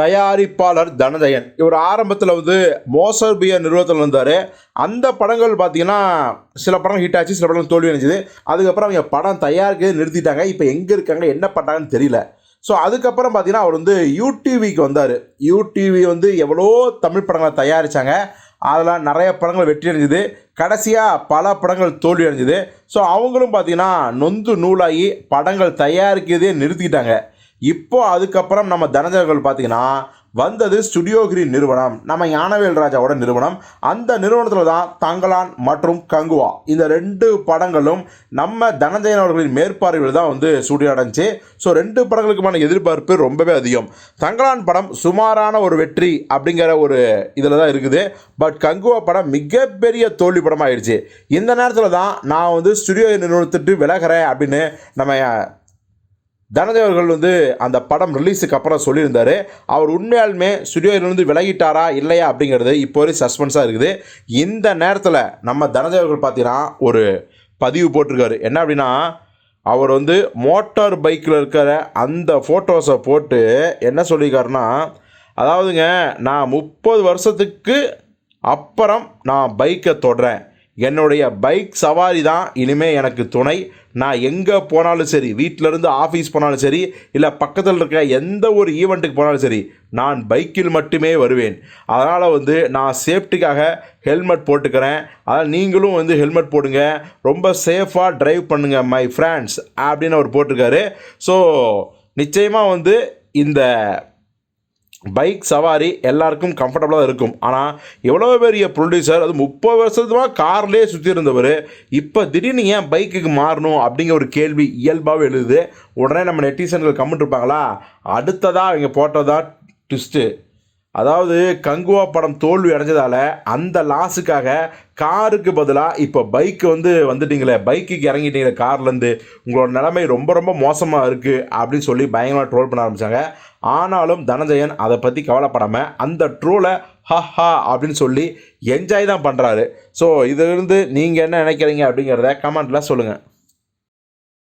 தயாரிப்பாளர் தனதயன். இவர் ஆரம்பத்தில் வந்து மோசர் பியர் நிறுவனத்தில் இருந்தார். அந்த படங்கள் பார்த்தீங்கன்னா சில படங்கள் ஹிட் ஆச்சு சில படங்கள் தோல்வி அடைஞ்சுது. அதுக்கப்புறம் அவங்க படம் தயாரிக்கிறதே நிறுத்திட்டாங்க. இப்போ எங்கே இருக்காங்க என்ன பண்ணாங்கன்னு தெரியல. ஸோ அதுக்கப்புறம் பார்த்தீங்கன்னா அவர் வந்து யூடிவிக்கு வந்தார். யூடிவி வந்து எவ்வளோ தமிழ் படங்களை தயாரித்தாங்க அதில் நிறைய படங்கள் வெற்றி அடைஞ்சுது. கடைசியாக பல படங்கள் தோல்வி அடைஞ்சுது. ஸோ அவங்களும் பார்த்தீங்கன்னா நொந்து நூலாகி படங்கள் தயாரிக்கிறதே நிறுத்திக்கிட்டாங்க இப்போ அதுக்கப்புறம் நம்ம தனஞ்சர்கள் பார்த்தீங்கன்னா வந்தது ஸ்டுடியோ கிரீன் நிறுவனம் நம்ம ஞானவேல் ராஜாவோட நிறுவனம். அந்த நிறுவனத்தில் தான் தங்கலான் மற்றும் கங்குவா. இந்த ரெண்டு படங்களும் நம்ம தனஞ்சயன் அவர்களின் மேற்பார்வையில் தான் வந்து ஸ்டுடியோ அடைஞ்சு ஸோ ரெண்டு படங்களுக்குமான எதிர்பார்ப்பு ரொம்பவே அதிகம். தங்கலான் படம் சுமாரான ஒரு வெற்றி அப்படிங்கிற ஒரு இதில் தான் இருக்குது. பட் கங்குவா படம் மிகப்பெரிய தோல்வி படம் ஆயிடுச்சு இந்த நேரத்தில் தான் நான் வந்து ஸ்டுடியோ நிறுவனத்துட்டு விலகிறேன் அப்படின்னு நம்ம தனதேவ் அவர்கள் வந்து அந்த படம் ரிலீஸுக்கு அப்புறம் சொல்லியிருந்தார். அவர் உண்மையாலுமே ஸ்டுடியோவிலிருந்து விலகிட்டாரா இல்லையா அப்படிங்கிறது இப்போ வரை சஸ்பென்ஸாக இருக்குது. இந்த நேரத்தில் நம்ம தனதேவ் அவர்கள் பார்த்தீங்கன்னா ஒரு பதிவு போட்டிருக்காரு. என்ன அப்படின்னா அவர் வந்து மோட்டார் பைக்கில் இருக்கிற அந்த ஃபோட்டோஸை போட்டு என்ன சொல்லியிருக்காருன்னா அதாவதுங்க நான் முப்பது வருஷத்துக்கு அப்புறம் நான் பைக்கை தொடுறேன். என்னுடைய பைக் சவாரி தான் இனிமேல் எனக்கு துணை. நான் எங்கே போனாலும் சரி வீட்டிலேருந்து ஆஃபீஸ் போனாலும் சரி இல்லை பக்கத்தில் இருக்க எந்த ஒரு ஈவெண்ட்டுக்கு போனாலும் சரி நான் பைக்கில் மட்டுமே வருவேன். அதனால் வந்து நான் சேஃப்டிக்காக ஹெல்மெட் போட்டுக்கிறேன். அதனால் நீங்களும் வந்து ஹெல்மெட் போடுங்க. ரொம்ப சேஃபாக ட்ரைவ் பண்ணுங்கள் மை ஃப்ரெண்ட்ஸ் அப்படின்னு அவர் போட்டிருக்காரு. ஸோ நிச்சயமாக வந்து இந்த பைக் சவாரி எல்லாருக்கும் கம்ஃபர்டபுளாக இருக்கும். ஆனால் எவ்வளோ பெரிய ப்ரொடியூசர் அது முப்பது வருஷத்துமா கார்லேயே சுற்றி இருந்தவர் இப்போ திடீர்னு ஏன் பைக்குக்கு மாறணும் அப்படிங்கிற ஒரு கேள்வி இயல்பாகவே எழுதுது உடனே நம்ம நெட்டிசன்கள் கம்மிட்டு இருப்பாங்களா? அடுத்ததாக அவங்க போட்டதா ட்விஸ்ட்டு அதாவது கங்குவா படம் தோல்வி அடைஞ்சதால் அந்த லாஸுக்காக காருக்கு பதிலாக இப்போ பைக்கு வந்து வந்துட்டீங்களே பைக்குக்கு இறங்கிட்டீங்களே கார்லேருந்து உங்களோட நிலைமை ரொம்ப ரொம்ப மோசமாக இருக்குது அப்படின்னு சொல்லி பயங்கரமாக ட்ரோல் பண்ண ஆரம்பித்தாங்க ஆனாலும் தனஞ்சயன் அதை பற்றி கவலைப்படாமல் அந்த ட்ரோலை ஹஹா அப்படின்னு சொல்லி என்ஜாய் தான் பண்ணுறாரு ஸோ இதிலிருந்து நீங்கள் என்ன நினைக்கிறீங்க அப்படிங்கிறத கமெண்ட்டில் சொல்லுங்கள்